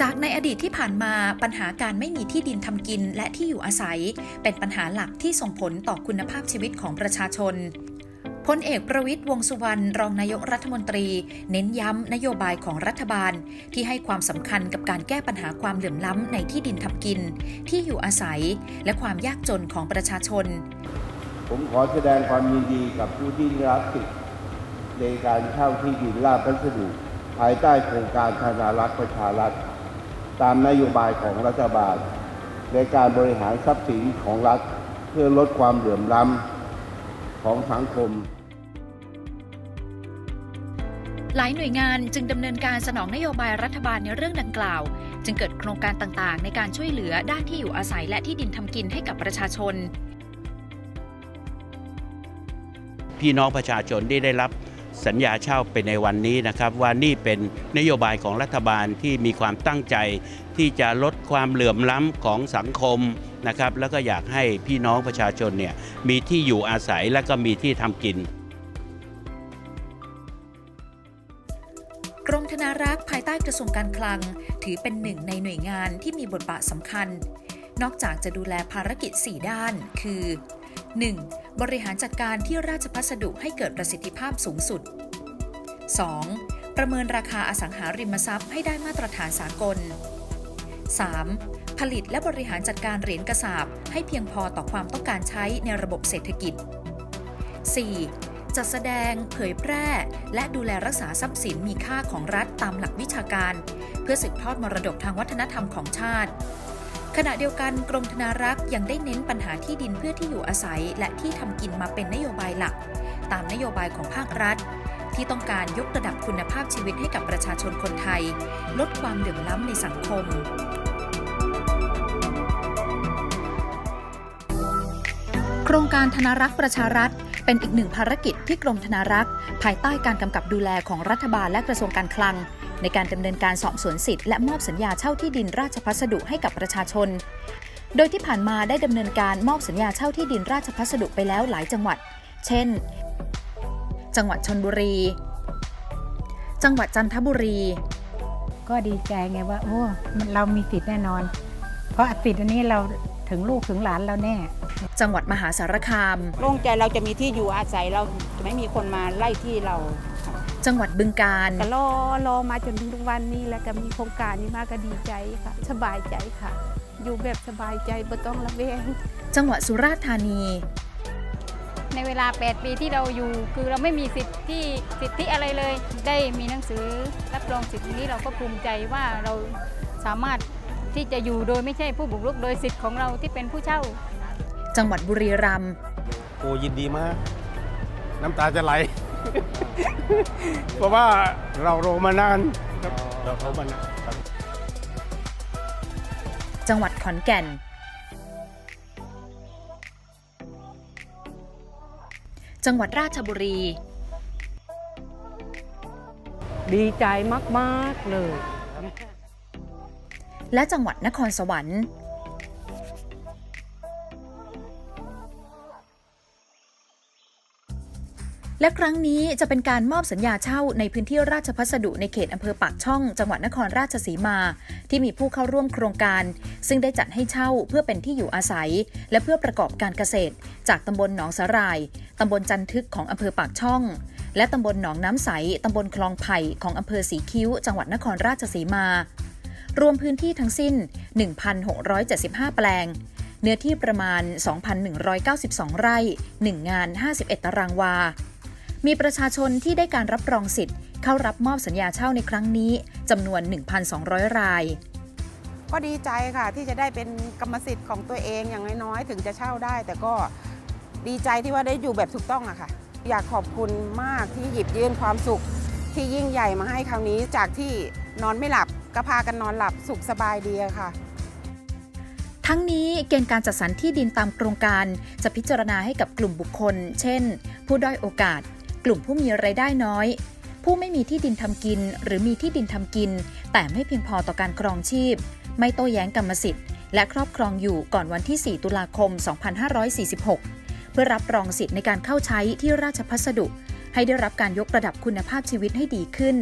จากในอดีตที่ผ่านมาปัญหาการไม่มีที่ดินทำกินและที่อยู่อาศัย เป็นปัญหาหลักที่ส่งผลต่อคุณภาพชีวิตของประชาชนพลเอกประวิตยวงสุวรรณรองนายกรัฐมนตรี เน้นย้ำนโยบายของรัฐบาล ที่ให้ความสำคัญกับการแก้ปัญหาความเหลื่อมล้ำในที่ดินทำกิน ที่อยู่อาศัย และความยากจนของประชาชน ผมขอแสดงความยินดีกับผู้ที่รับสิทธิ์ในการเช่าที่ดินราชพัสดุภายใต้โครงการธนารักษ์ประชารัฐ ตามนโยบายของรัฐบาล ในการบริหารทรัพย์สินของรัฐเพื่อลดความเหลื่อมล้ำของสังคม หลายหน่วยงานจึงดำเนินการสนองนโยบายรัฐบาลในเรื่องดังกล่าว จึงเกิดโครงการต่างๆ ในการช่วยเหลือด้านที่อยู่อาศัยและที่ดินทำกินให้กับประชาชน พี่น้องประชาชนที่ได้รับ สัญญาเช่าไปในวันนี้นะครับ ว่านี่เป็นนโยบายของรัฐบาลที่มีความตั้งใจ ที่จะลดความเหลื่อมล้ำของสังคมนะครับ แล้วก็อยากให้พี่น้องประชาชนเนี่ยมีที่อยู่อาศัยและก็มีที่ทำกินกรมธนารักษ์ภายใต้กระทรวงการคลัง ถือเป็นหนึ่งในหน่วยงานที่มีบทบาทสำคัญ นอกจากจะดูแลภารกิจ 4 ด้าน คือ 1. บริหารจัดการที่ราชพัสดุให้เกิดประสิทธิภาพสูงสุด 2. ประเมินราคาอสังหาริมทรัพย์ให้ได้มาตรฐานสากล 3. ผลิตและบริหารจัดการเหรียญกระสาบให้เพียงพอต่อความต้องการใช้ในระบบเศรษฐกิจ 4. จัดแสดง เผยแพร่ และดูแลรักษาทรัพย์สินมีค่าของรัฐตามหลักวิชาการ เพื่อสืบทอดมรดกทางวัฒนธรรมของชาติ ขณะเดียวกันกรมธนารักษ์ยังได้เน้นปัญหาที่ดินเพื่อที่อยู่อาศัย และที่ทำกินมาเป็นนโยบายหลัก ตามนโยบายของภาครัฐ ที่ต้องการยกระดับคุณภาพชีวิตให้กับประชาชนคนไทย ลดความเหลื่อมล้ำในสังคมโครงการธนารักษ์ประชารัฐ เป็นอีกหนึ่งภารกิจที่กรมธนารักษ์ ภายใต้การกำกับดูแลของรัฐบาลและกระทรวงการคลัง ในการดำเนินการสอบสวนสิทธิ์และมอบสัญญาเช่าที่ดินราชพัสดุให้กับประชาชน โดยที่ผ่านมาได้ดำเนินการมอบสัญญาเช่าที่ดินราชพัสดุไปแล้วหลายจังหวัด เช่น จังหวัดชนบุรี จังหวัดจันทบุรี ก็ดีใจไงว่า โอ้มันเรามีสิทธิ์แน่นอน เพราะสิทธิ์อันนี้เราถึงลูกถึงหลานเราแน่ จังหวัดมหาสารคาม โล่งใจเราจะมีที่อยู่อาศัยเราจะไม่มีคนมาไล่ที่เรา จังหวัดบึงกาฬก็รอรอมาจนถึงทุกวันนี้แล้วก็มีโครงการนี้มาก็ดีใจค่ะ สบายใจค่ะ อยู่แบบสบายใจไม่ต้องระแวงจังหวัดสุราษฎร์ธานี ในเวลา 8 ปีที่เราอยู่ คือเราไม่มีสิทธิสิทธิอะไรเลย ได้มีหนังสือรับรองสิทธินี้เราก็ภูมิใจว่าเราสามารถที่จะอยู่โดยไม่ใช่ผู้บุกรุกโดยสิทธิ์ของเราที่เป็นผู้เช่า จังหวัดบุรีรัมย์โอ้ยินดีมาก น้ำตาจะไหล เพราะว่าเรารอมานานครับเรารอมานานครับจังหวัดขอนแก่น จังหวัดราชบุรี ดีใจมาก ๆ เลย และจังหวัดนครสวรรค์ และครั้งนี้จะเป็นการมอบสัญญาเช่าในพื้นที่ราชพัสดุในเขตอำเภอปากช่อง จังหวัดนครราชสีมา ที่มีผู้เข้าร่วมโครงการ ซึ่งได้จัดให้เช่าเพื่อเป็นที่อยู่อาศัย และเพื่อประกอบการเกษตร จากตำบลหนองสาหร่ายตำบลจันทึกของอำเภอปากช่อง และตำบลหนองน้ำใสตำบลคลองไผ่ของอำเภอสีคิ้ว จังหวัดนครราชสีมารวมพื้นที่ทั้งสิ้น 1,675 แปลง เนื้อที่ประมาณ 2,192 ไร่ 1 งาน 51 ตารางวา มีประชาชนที่ได้การรับรองสิทธิ์ เข้ารับมอบสัญญาเช่าในครั้งนี้จำนวน 1,200 ราย ก็ดีใจค่ะที่จะได้เป็นกรรมสิทธิ์ของตัวเองอย่างน้อยๆถึงจะเช่าได้ แต่ก็ดีใจที่ว่าได้อยู่แบบถูกต้องอะค่ะ อยากขอบคุณมากที่หยิบยื่นความสุข ที่ยิ่งใหญ่มาให้คราวนี้จากที่นอนไม่หลับก็พากันนอนหลับสุขสบายดีอะค่ะทั้งนี้เกณฑ์การจัดสรรที่ดินตามโครงการ จะพิจารณาให้กับกลุ่มบุคคล เช่น ผู้ด้อยโอกาส กลุ่มผู้มีไรายได้น้อย ผู้ไม่มีที่ดินทำกิน หรือมีที่ดินทำกิน แต่ไม่เพียงพอต่อการครองชีพ ไม่โต้แย้งกรรมสิทธิ์ และครอบครองอยู่ก่อนวันที่ 4 ตุลาคม 2546 เพื่อรับรองสิทธิ์ในการเข้าใช้ที่ราชพัสดุ ให้ได้รับการยกระดับคุณภาพชีวิตให้ดีขึ้น